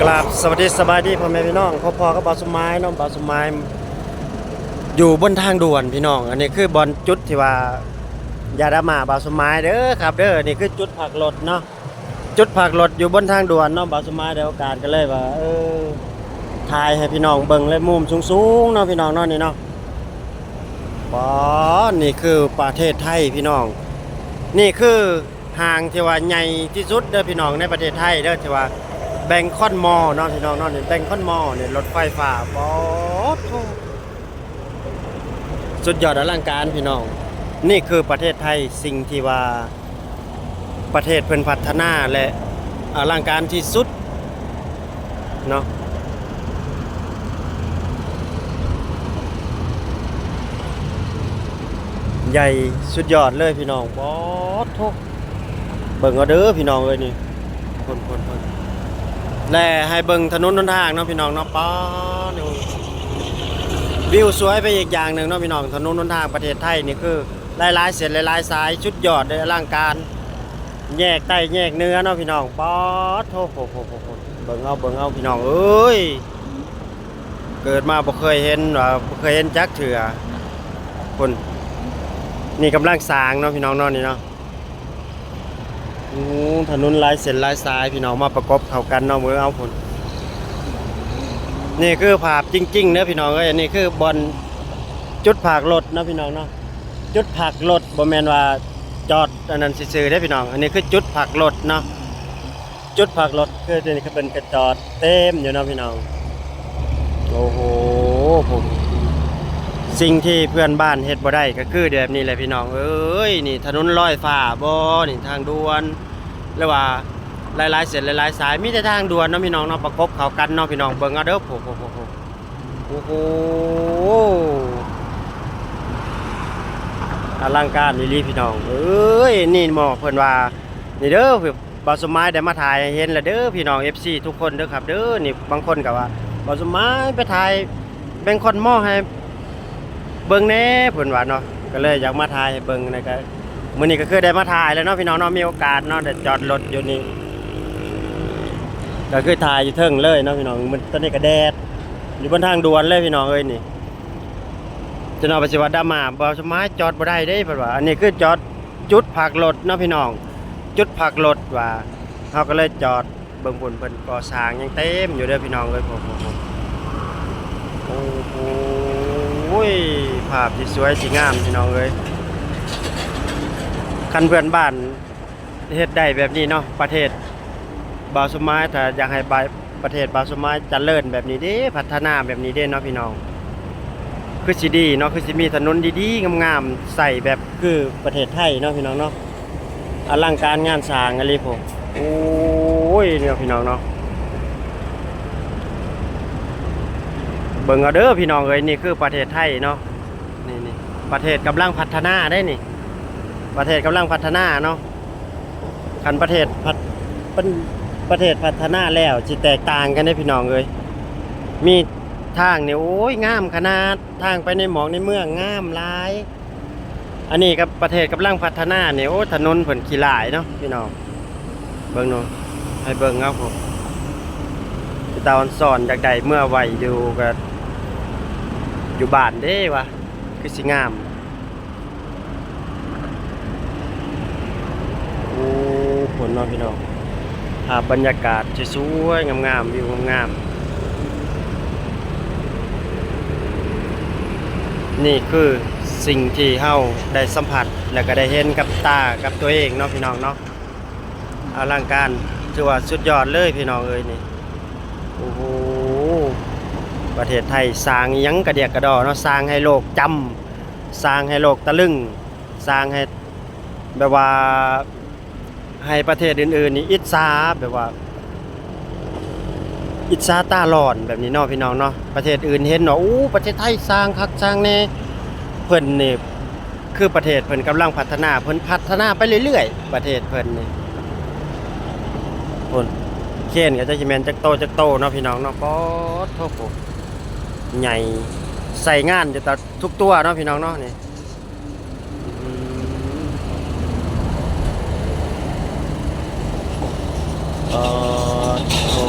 กราบสวัสดีสบายดีพ่อแม่พี่น้องพ่อพ่อก็บาสมัยเน้องบาสมัยอยู่บนทางด่วนพี่น้อง อันนี้คือบอลจุดที่ว่าอยาดามาบาสมัยเด้อครับเด้อนี่คือจุดผักรถเนาะจุดผักรถอยู่บนทางด่วนเนาะบาสมัยได้โอกาสกันเลยว่าเออถ่ายให้พี่น้องเบิ่งเลยมุมสูงๆเนาะพี่น้องเนาะนี่เนาะปอนี่คือประเทศไทยพี่น้อง นี่คือห่างที่ว่าใหญ่ที่สุดเด้อพี่น้องในประเทศไทยเด้อที่ว่า แบงคอนมอเนาะพี่น้องเนาะนี่ยแบงคอนมอเนี่ยรถไฟฟ้าป๊อดสุดยอดอลังการพี่น้อง นี่คือประเทศไทยสิ่งที่ว่าประเทศเพิ่นพัฒนาและอลังการที่สุดเนาะใหญ่สุดยอดเลยพี่น้องป๊อดโทเบิ่งเอาเด้อพี่น้องเอ้ยนี่คนคนคน และให้เบิ่งถนนหนทางเนาะพี่น้องเนาะป้านี่วิวสวยไปอีกอย่างหนึ่งเนาะพี่น้องถนนหนทางประเทศไทยนี่คือหลายๆเส้นหลายๆสายชุดยอดเลยอลังการ แยกใต้แยกเนื้อเนาะพี่น้องป๊อดโทโหโหโหเบิ่งเอาเบิ่งเอาพี่น้องเอ้ยเกิดมาบ่เคยเห็นว่าบ่เคยเห็นจักเถื่อคนนี่กำลังสางเนาะพี่น้องเนาะนี่เนาะ ถนนลายเส้นลายสายพี่น้องมาประกบเข้ากันเนาะมือเอาผลนี่คือภาพจริงๆเนะพี่น้องเอ้ยอันนี้คือบอลจุดผักรถเนาะพี่น้องเนาะจุดผักรถบ่แมนว่าจอดอันนั้นซื่อๆเด้พี่น้อง อันนี้คือจุดผักรถเนาะจุดผักรถคือตัวนี้ก็เป็นกระจอดเต็มอยู่เนาะพี่น้องโอ้โหผม สิ่งที่เพื่อนบ้านเฮ็ดบ่ได้ก็คือแบบนี้แหละพี่น้อง เอ้ยนี่ถนนลอยฟ้าบ่นี่ทางด่วนหรือว่าหลายๆเส้นหลายๆสายมีแต่ทางด่วนเนาะพี่น้องเนาะประกบเข้ากันเนาะพี่น้องเบิ่งเอาเด้อโอ้โหโอ้โหอลังการนี่ลีพี่น้อง เอ้ยนี่หมอเพิ่นว่านี่เด้อพี่บ่าสมัยได้มาถ่ายเห็นแล้วเด้อพี่น้อง FC ทุกคนเด้อครับเด้อนี่บางคนก็ว่าบ่าสมัยไปถ่ายแบ่งคนหม้อให้ เบิ่งแน่เพิ่นว่าเนาะก็เลยอยากมาถ่ายให้เบิ่งนะก็มื้อนี้ก็คือได้มาถ่ายแล้วเนาะพี่น้องเนาะมีโอกาสเนาะได้จอดรถอยู่นี่ก็คือถ่ายอยู่เทิงเลยเนาะพี่น้องมันตอนนี้ก็แดดอยู่บนทางด่วนเลยพี่น้องเอ้ยนี่จะนอาไปสิว่าดามาบ่สมายจอดบ่ได้เด้เพิ่นว่าอันนี้คือจอดจุดพักรถเนาะพี่น้อง จุดพักรถว่าเฮาก็เลยจอดเบิ่งผลเพิ่นก่อสร้างยังเต็มอยู่เด้อพี่น้องเอ้ยโอ้โหโอ้โหโอ้ ยภาพที่สวยที่งามพี่น้องเอ้ยคันเพื่อนบ้านเฮ็ดได้แบบนี้เนาะประเทศบาวสมายถ้าอยากให้บาประเทศบาวสมายเจริญแบบนี้เด้พัฒนาแบบนี้เด้เนาะพี่น้อง คือสิดีเนาะคือสิมีถนนดีๆงามๆใส่แบบคือประเทศไทยเนาะพี่น้องเนาะอลังการงานสร้างอะไรผมโอ้ยเนี่ยพี่น้องเนาะ เบิ่งเอาเด้อพี่น้องเอ้ยนี่คือประเทศไทยเนาะนี่นี่ประเทศกำลังพัฒนาได้นี่ ประเทศกำลังพัฒนาเนาะคันประเทศพัฒเป็นประเทศพัฒนาแล้วสิแตกต่างกันได้พี่น้องเอ้ยมีทางนี่โอ้ยงามขนาดทางไปในหมองในเมืองงามหลาย อันนี้กับประเทศกำลังพัฒนาเนี่ยโอ้ถนนเพิ่นขี้หลายเนาะพี่น้องเบิ่งเนาะให้เบิ่งเอาผมตาออนสอนจากใดเมื่อไหวอยู่กับ อยู่บ้านเด้วะคือสิงาม โอ้ผลเนาะพี่น้องภาพบรรยากาศสวยงามๆวิวงามๆนี่คือสิ่งที่เฮาได้สัมผัสและก็ได้เห็นกับตากับตัวเองเนาะพี่น้องเนาะอลังการถือว่าสุดยอดเลยพี่น้องเอ้ยนี่โอ้โห ประเทศไทยสร้างยังกระเดียกกระดอเนาะสร้างให้โลกจำสร้างให้โลกตะลึงสร้างให้แบบว่าให้ประเทศอื่นๆนี่อิจฉาแบบว่า อิจฉาตาหลอนแบบนี้เนาะพี่น้องเนาะประเทศอื่นเห็นเนาะอู้ประเทศไทยสร้างคักสร้างแน่เพิ่นนี่คือประเทศเพิ่นกำลังพัฒนาเพิ่นพัฒนาไปเรื่อยๆ ประเทศเพิ่นนี่เพิ่นเข่นก็จะสิแมนจักโตจักโตเนาะพี่น้องเนาะป๊อดโทษผม ใหญ่ใส่งานจะตัดทุกตัวเนาะพี่น้องเนาะนี่เออโอ้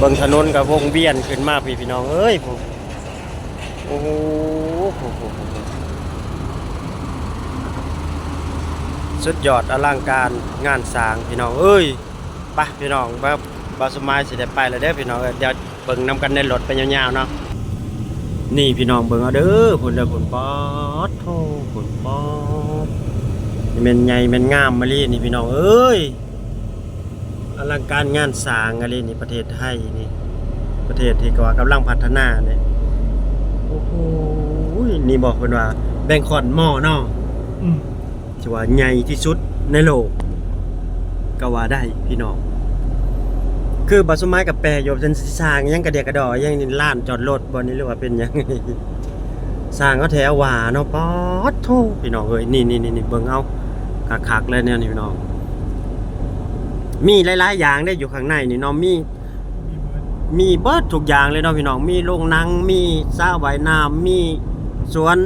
บิ่งถนนกับวงเวียนขึ้นมาพี่พี่น้องเอ้ยผมโอ้โหสุดยอดอลังการงานสร้างพี่น้องเอ้ยไปพี่น้องบ่บ่สมัยสิได้ไปแล้วเด้อพี่น้องเดี๋ยว เบิ่งนํกันในรถไปยาวๆเนาะนี่พี่น้องเบิ่งเอาเด้อพุ่นเด้อพุ่นป๊อดโธ่พุ่นป๊อดนี่แม่นใหญ่แม่นงามมาลีนี่พี่น้องเอ้ยอลังการงานสร้างอะไรนี่ประเทศไทยนี่ ประเทศที่ก็ว่ากำลังพัฒนาเนี่ยโอ้โหนี่บอกเพิ่นว่าแบงคอนหม้อเนาะอืมที่ว่าใหญ่ที่สุดในโลกก็ว่าได้พี่น้อง คือบัสมัยกับแปรโยบจนสร้างยังกระเดียกระดอยังนี่ล้านจอดรถบ่นี่หรือว่าเป็นยังสร้างก็แถววาเนาะป๊อดโทพี่น้องเอ้ยนี่นี่นี่นี่เบิ่งเอาคักๆเลยเนี่ยนี่พี่น้อง มีหลายๆอย่างได้อยู่ข้างในนี่เนาะมี มีเบิร์ดทุกอย่างเลยเนาะพี่น้อง มีโรงนังมีสระว่ายน้ำมีสวน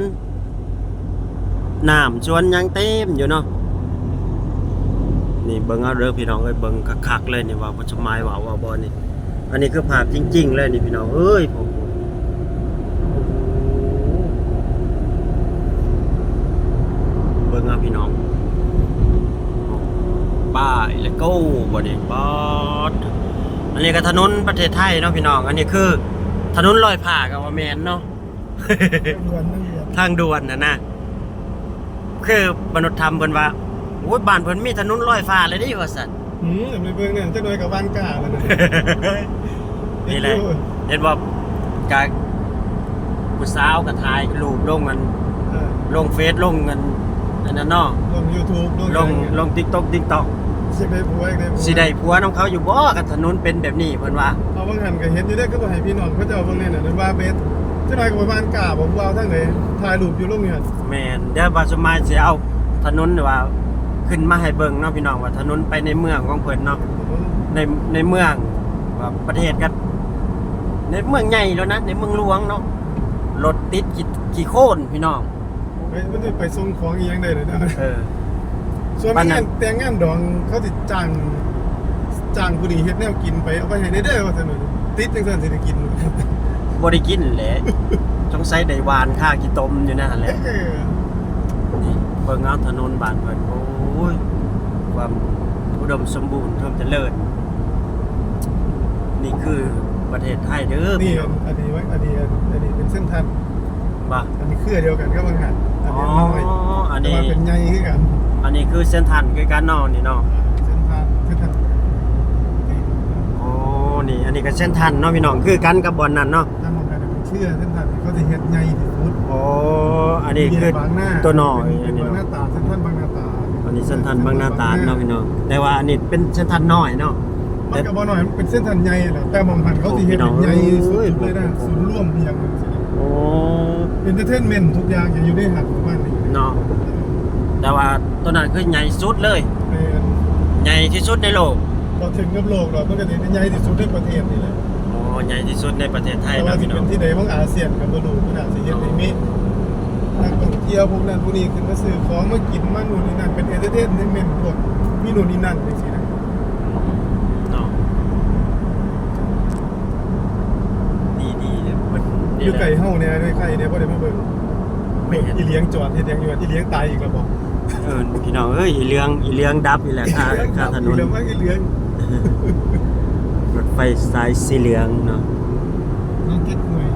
น้ำสวนยังเต็มอยู่เนาะ นี่เบิ่งเอาเด้อพี่น้องเอ้ยเบิ่งคักๆเลยนี่ว่าบ่สมัยว่าว่าบ่นี่ อันนี้คือภาพจริง ๆ เลยนี่พี่น้องเอ้ยผมเบิ่งเอาพี่น้องป้ายแล้วก็บ่นี่บอดอันนี้ก็ถนนประเทศไทยเนาะพี่น้อง อันนี้คือถนนลอยผ่ากับว่าแมนเนาะเดือนนั่งเดือนทางด่วนนะนะ คือมนุษย์ธรรมเพิ่นว่าโอ้ยบ้านเพิ่นมีถนนลอยฟ้าเลยเด้ว่าซั่น หืมในเบื้องเนี่ยจะโดยกับบ้านกาแล้วนะนี่แหละเห็นบ่กะผู้สาวก็ถ่ายรูปลงมันเออลงเฟซลงกันอันนั้นเนาะลงยูทูบลงลง TikTok TikTok สิได้ผัวอีกได้ผัวสิได้ผัวน้องเขาอยู่บ่กับถนนเป็นแบบนี้เพิ่นว่าเอาบางหันก็เห็นอยู่ได้ก็บอกให้พี่น้องเขาจะเอาเบางเนี่ยนะว่าเบสจะโดยกับบ้านกาผมว่าทั้งไหนถ่ายรูปอยู่ลงเนี่ยแม่นเดี๋ยวบาสมัยสิเอาถนนว่า ขึ้นมาให้เบิ่งเนาะพี่น้องว่าถนนไปในเมืองของเพิ่นเนาะในในเมืองว่าประเทศกันในเมืองใหญ่แล้วนะในเมืองหลวงเนาะรถติดกี่กี่โค่นพี่น้องไปมันจะไปส่งของอีกอยังได้เลยนะเออ ส่วนบ้านนั้งานน แต่งงานดองเขาติดจ้างจ้างผู้นี้เฮ็ดแนวกินไปเอาไปให้ได้เด้อว่าซั่นน่ะติดจังซั่นสิได้กินบ่ได้กินแหละสงสัยได้หวานค่ากี่ต้มอยู่นั่นแหละ เออนี่เบิ่งเอาถนนบ้านเพิ่นโอ้ ยความอุดมสมบูรณ์เทิมเจริญ นี่คือประเทศไทยเด้อนี่พี่น้องอันนี้ไว้อันนี้อันนี้เป็นเส้นทางบ่อันนี้เครือเดียวกันก็บางหันอันอ๋อนี้น้อยอันแต่นี้ ว่าเป็นใหญ่คือกันอันนี้คือเส้นทางคือการนอนนี่เนาะ เส้นทางเส้นทางนี่โอ้นี่อันนี้ก็เส้นทางเนาะพี่น้องคือกันกับบอนนั้นเนาะทางมองกันเป็นเชื่อเส้นทางที่เขาจะเฮ็ดใหญ่ที่สุดโอ้อันนี้คือบางหน้าตัวน้อยเป็อันนนี้บางหน้าเนาะตาเส้นทางบางหน้าตา อันนี้เส้นทางบางหน้าตาลเนาะพี่น้องแต่ว่าอันนี้เป็นเส้นทางน้อยเนาะมันก็บ่น้อยมันเป็นเส้นทางใหญ่แหละแต่มองหันเขาสิเฮ็ดเป็นใหญ่สุดเลยนะศูนย์ร่วมเพียงหนึ่งสิโอ้เอนเตอร์เทนเมนต์ทุกอย่างจะอยู่ในหันของมันนี่เนาะแต่ว่าตัวนั้นคือใหญ่สุดเลยเป็นใหญ่ที่สุดในโลกเราถึงกับโลกเรามันก็จะเป็นใหญ่ที่สุดในประเทศนี่แหละโอ้ใหญ่ที่สุดในประเทศไทยแต่ว่าเนาะสิพี่น้เป็อนงที่ใดของอาเซียนกับบรูมันอาจสิเฮ็ดให้มี นักท่องเที่ยวพวกนั้นพวกนี้ขึ้นมาซื้อของมากินมานู่นนี่นั่นเป็นเอนเตอร์เทนเมนต์พวกมีนู่นนี่นั่นจังซี่นะเนาะดีดีเลยมันอนี่ยู่แหละไก่เฮาเนี่ยด้วยไข่เนี่ยบ่ได้มาเบิ่งไม่เห็นอีเลี้ยงจอดเฮ็ดหยังอยู่อีเลี้ยงตายอีกแล้วบ่เออพี่น้องเอ้ยอีเลี้ยงอีเลี้ยงดับอีแหละค่าค่าถนอีนเลี้ยงว่าอีเลี้ยงรถไฟสายสีเหลืองเนาะ น้องเก็ตหน่วย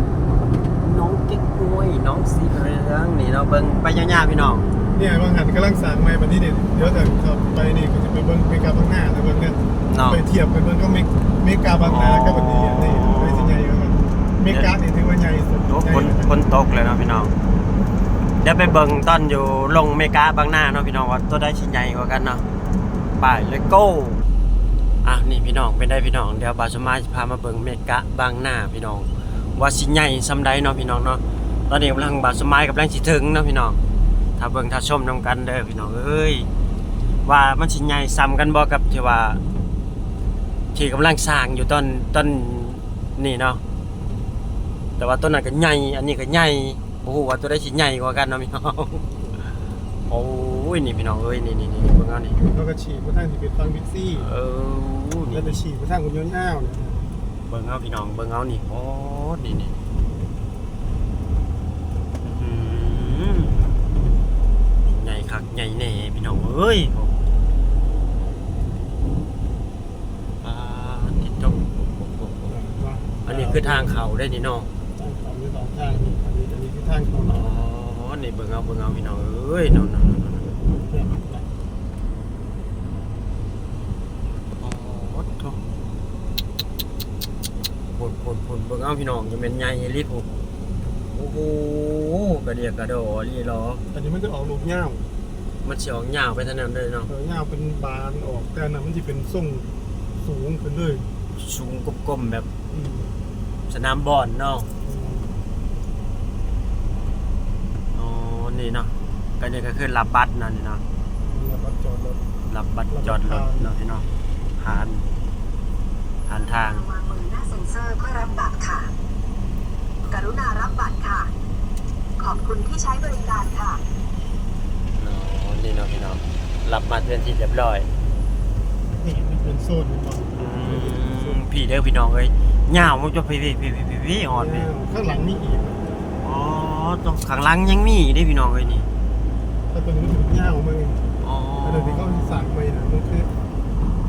น้องเก๊กฮวยน้อง สีเหลืองนี่เนาะเบิ่งไปยาวๆพี่น้องเนี่ยบางหันกำลังสร้างใหม่บัดนี้เนี่ยเดี๋ยวแต่ขับไปนี่ก็จะไปเบิ่งเมกาบางหน้าแล้วเบิ่งเนี่ยเนาะไปเทียบกันเบิ่งก็เมกเมกาบางนากับบัดนี้อะนี่ไปสิใหญ่กว่ากันเมกานี่ถือว่าใหญ่สุดโอ้คนคนตกเลยเนาะพี่น้องเดี๋ยวไปเบิ่งตอนอยู่ลงเมกาบางหน้าเนาะพี่น้องว่าตัวได้ชิ้นใหญ่กว่ากันเนาะไปเลยโก้อะนี่พี่น้องเป็นได้พี่น้องเดี๋ยวบาสมาจะพามาเบิ่งเมกะบางหน้าพี่น้อง ว่าสิใหญ่ซำใดเนาะพี่น้องเนาะ ตอนนี้กำลังบาสมายกำลังสิถึงเนาะพี่น้อง ถ้าเบิ่งถ้าชมนํกันเด้อพี่น้องเอ้ย ว่ามันสิใหญ่ซ้ำกันบ่กับที่ว่า ที่กำลังสร้างอยู่ตอนตอนนี่เนาะ แต่ว่าต้นนั้นก็ใหญ่ อันนี้ก็ใหญ่โอ้โหว่าตัวได้สิใหญ่กว่ากันเนาะพี่น้องโอ้ยนี่พี่น้องเอ้ยนี่นี่นี่เบิ่งเอานี่เขาก็ฉีดมาทางที่เป็นฟังบิ๊กซี่เออนี่แล้วจะฉีดมาทางคุณยนต์อ้าวเนี่ยเบิ่งเอาพี่น้องเบิ่งเอานี่โอ้นี่นี่อื้อหือใหญ่ คักใหญ่แน่พี่น้องเอ้ยโอ้ปาติดตกอันนี้คือทางเขาได้นี่เนาะทางเขามีสองทางนี่อันนี้อันนี้คือทางเขาอ๋เนาะอนี่เบิ่งเอาเบิ่งเอาพี่น้องเอ้ยเนาะเนาะเนาะเนาะเนี่ยมันนะอ๋อโถ่พุ่นพุ่นพุ่นเบิ่งเอาพี่น้องจะเป็นใหญ่ลิพุ่นโอ้โหกระเดียกกระโดดลีหรอ อันนี้มันจะออกลูกเง่า มันสิออกยาวไปทางนั้นเลยเนาะเออเง่าเป็นบานออกแต่อันนั้นมันจะเป็นทรงสูงขึ้นเลยสูงกลมๆแบบอืมสนามบอลเนาะอ๋อนี่เนาะก็นี่ก็คือรับบัตรนั่นนี่เนาะแล้วก็จอดรถรับบัตรจอดรถเนาะพี่น้องผ่านผ่านทาง วางมือหน้าเซ็นเซอร์เพื่อรับบัตรค่ะ กรุณารับบัตรค่ะ ขอบคุณที่ใช้บริการค่ะอ๋อ นี่เนาะพี่น้องรับมาเตือนที่เรียบร้อยนี่มันเป็นโซนของอืมพี่เด้อพี่น้องเอ้ยยาวมันจะพี่พี่พี่พี่พี่พี่อ่อนพี่ข้างหลังนี่อีกอ๋อตรงข้างหลังยังมีอีกเด้อพี่น้องเอ้ยนี่ถ้าตัวนี้มันถึงเง่ามาเองอ๋ออันนี้เขาสั่งไปนะมันคือ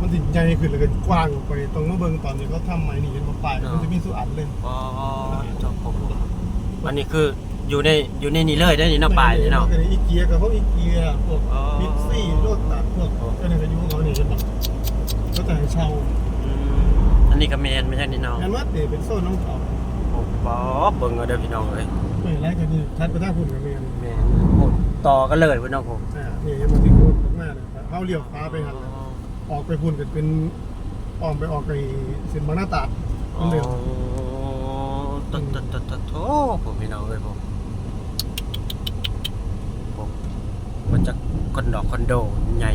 มันถึงใหญ่ขึ้นแล้วก็กว้างออกไปตรงมาเบิ่งตอนที่เขาทำใหม่นี่เห็นบ่ปลายมันจะมีสุอันเลยอ๋อเจ้าผมอันนี้คือ อยู่ในอยู่ในนี้เลยได้อนี่เนาะปลายนี่เนาะก็อีเกียกับพวกอีเกียพวกอ๋อ บิ๊กซี่โลตัดพวกอ๋อก็ในอายุของเขานี่จะแบบก็จะให้เช่าอืมอันนี้ก็แมนไม่ใช่นี่เนาะงานวัดเนี่ยเป็นโซนน้องเขาโอ้ป๊อบเบิ่งเอาเด้อพี่น้องเอ้ยเปิดแรกก็นี่ทัดไปทางคุณกับเมียนแมนโอ้ต่อกันเลยพี่น้องผมอ่าเนี่ยยังมาถึงรถข้างหน้าเลยเขาเลี้ยวฟ้าไปหันเลยออกไปพุ่นกันเป็นออมไปออกไปเส้นบางหน้าตาดอ๋มันอเร็วตัดตัดตัดตัดโอ้ผมพี่น้องเอ้ยผมผมมันจะ คอนโดคอนโดใหญ่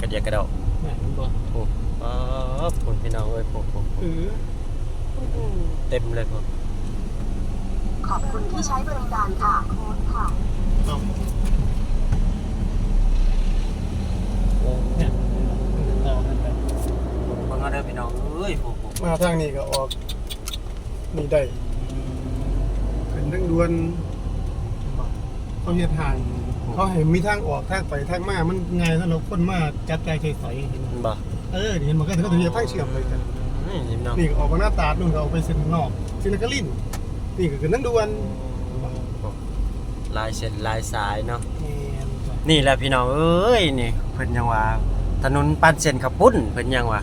กระเดียกกระโดดเนี่ยมันบอกโอ้ป๊บผมพี่น้องเอ้ยผมผมเออเต็มเลยผมขอบคุณที่ใช้บริการค่ะโค้ดค่ะ เอาโอ้เนี่ยต่อกันไปเบิ่งเอาเด้อพี่น้องเอ้ยผมผมมาทางนี้ก็ออกนี่ได้เป็นทั้งดวนเขาเฮ็ดทาง เขาให้มีทางออกทางไปทางมา มันง่ายสำหรับคนมาจัดใจใส่เห็นไหมบ่เออเห็นมันก็เขาถึงจะทางเชื่อมเลยกันนี่พี่น้องนี่ก็ออกมาหน้าตาดนู่นก็เอาไปเส้นนอกเส้นนกลินนี่ก็คือนั่งดวนลายเส้นลายสายเนาะแม่นจ้ะนี่แหละพี่น้องเอ้ยนี่เพิ่นยังว่าถนนปั้นเส้นขับปุ้นเพิ่นยังว่า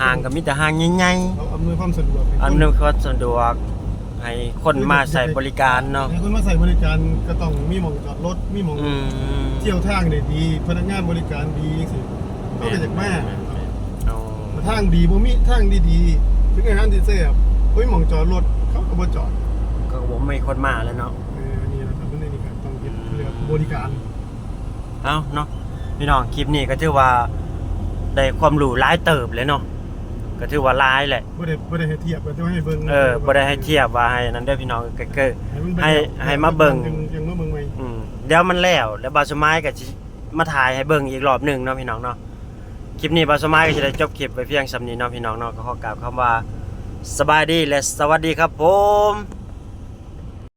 ห่างก็มีแต่ห่างใหญ่เขาอำนวยความสะดวกให้ๆคอำนวยความสะดวก ให้คนมาใช้บริการเนาะให้คนมาใส่บริการก็ต้องมีหมองจอดรถมีหมองอืมเที่ยวทางได้ดี พนักงานบริการดีสิเขาก็จากแม่เอาทางดีบ่มีทางดีๆถึงอาหารที่แซ่บเฮ้ยหมองจอดรถเขาก็บ่จอดก็บ่มีคนมาแล้วเนาะเออนี่แหละครับมันนี่ครับต้องเฮ็ดเรือบริการเอ้าเนาะพี่น้องคลิปนี้ก็ถือว่าได้ความรู้หลายเติบเลยเนาะ ก็ถือว่าหลายแหละบ่ได้บ่ได้ให้เทียบก็จะให้เบิ่งเออบ่ได้ให้เทียบว่าให้นั้นเด้อพี่น้องก็คือมันให้ให้มาเบิ่งยังยังมาเบิ่งใหม่อืมเดี๋ยวมันแล้วแล้วบาสมายก็สิมาถ่ายให้เบิ่งอีกรอบหนึงเนาะพี่น้องเนาะคลิปนี้บาสมายก็สิได้จบคลิปไปเพียงสำนี้เนาะพี่น้องเนาะก็ขอกล่าวคำว่าสบายดีและสวัสดีครับผม